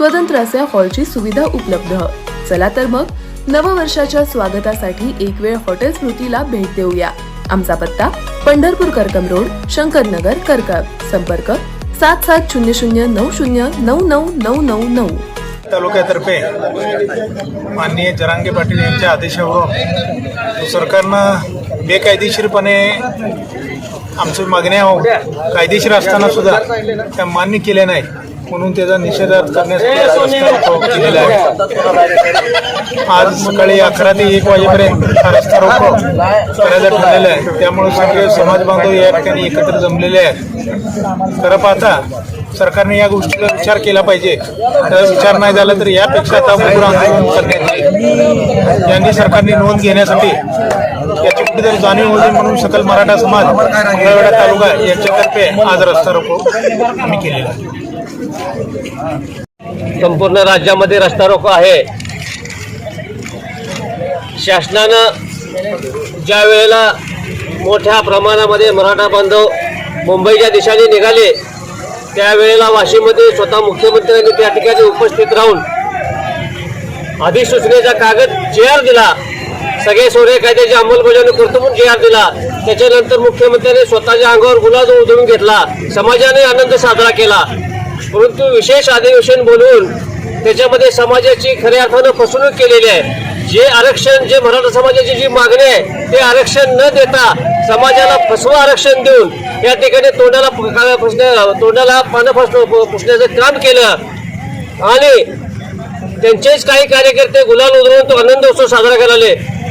स्वतंत्र असे हॉलची सुविधा उपलब्ध. चला तर मग नववर्षाच्या स्वागतासाठी एक वेळ हॉटेल स्मृतीला भेट देऊया. आमचा पत्ता पंढरपूर करकम रोड शंकरनगर करकम संपर्क सात सात शून्य शून्य नऊ शून्य नऊ नऊ नऊ नऊ. नऊ तालुक्यातर्फे माननीय जरांगे पाटील यांच्या आदेशावरून सरकारनं बेकायदेशीरपणे आमची मागण्या हो. कायदेशीर असताना सुद्धा त्या मान्य केल्या नाही म्हणून त्याचा निषेधार्थ करण्यासाठी आज रस्ता रोको केलेला आहे. आज सकाळी अकरा ते एक वाजेपर्यंत हा रस्ता रोको. करायचा ठरलेला आहे. त्यामुळे सगळे समाज बांधव या ठिकाणी एकत्र जमलेले आहेत. खरं पाहता सरकारने या गोष्टीचा विचार केला पाहिजे. तर विचार नाही झाला तर यापेक्षा आता उग्र आंदोलन करण्यात येईल. यांनी सरकारने नोंद घेण्यासाठी याची कुठेतरी जाणीव होती म्हणून सकल मराठा समाज मंगळवेढा तालुका यांच्यातर्फे आज रस्ता रोको आम्ही केलेला आहे. संपूर्ण राज्यामध्ये रस्ता रोको आहे. शासनानं ज्या वेळेला मोठ्या प्रमाणामध्ये मराठा बांधव मुंबईच्या दिशेने निघाले त्यावेळेला वाशिममध्ये स्वतः मुख्यमंत्र्यांनी त्या ठिकाणी उपस्थित राहून अधिसूचनेचा कागद जे आर दिला सगळे सोरे कायद्याची अंमलबजावणी करतो म्हणून जे आर दिला त्याच्यानंतर मुख्यमंत्र्यांनी स्वतःच्या अंगावर गुलाब उधळून घेतला समाजाने आनंद साजरा केला. परंतु विशेष अधिवेशन बोलवून त्याच्यामध्ये समाजाची खऱ्या अर्थानं फसवणूक केलेली आहे. जे आरक्षण जे मराठा समाजाची जी मागणी आहे ते आरक्षण न देता समाजाला फसवं आरक्षण देऊन या ठिकाणी तोंडाला फसण्या तोंडाला पानं फसणं पुसण्याचं काम केलं. आणि त्यांचेच काही कार्यकर्ते गुलाल उधळून तो आनंद उत्सव साजरा करायला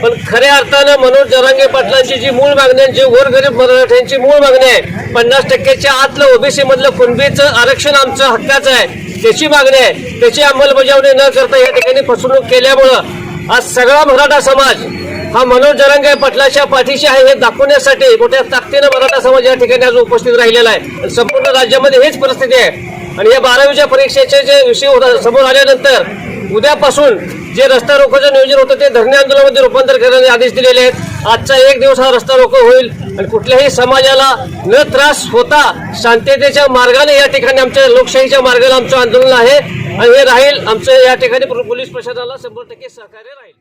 पण खऱ्या अर्थानं मनोज जरांगे पाटलांची जी मूळ मागणी आहे, जी गोरगरीब मराठ्यांची मूळ मागणी आहे पन्नास टक्क्याच्या आतलं ओबीसी मधलं कुणबीचं आरक्षण आमचं हक्काचं आहे त्याची मागणी आहे त्याची अंमलबजावणी न करता या ठिकाणी फसवणूक केल्यामुळं आज सगळा मराठा समाज हा मनोज जरांगे पाटलाच्या पाठीशी आहे हे दाखवण्यासाठी मोठ्या ताकदीनं मराठा समाज या ठिकाणी आज उपस्थित राहिलेला आहे. संपूर्ण राज्यामध्ये हीच परिस्थिती आहे. आणि या बारावीच्या परीक्षेचे जे विषय समोर आल्यानंतर उद्यापासून जे रस्ता रोकोचं नियोजन होतं ते धरणे आंदोलनामध्ये रूपांतर करण्याचे आदेश दिलेले आहेत. आजचा एक दिवस हा रस्ता रोको होईल आणि कुठल्याही समाजाला न त्रास होता शांततेच्या मार्गाने या ठिकाणी आमच्या लोकशाहीच्या मार्गाने आमचं आंदोलन आहे. आणि हे राहील आमचं या ठिकाणी पोलीस प्रशासनाला शंभर टक्के सहकार्य राहील.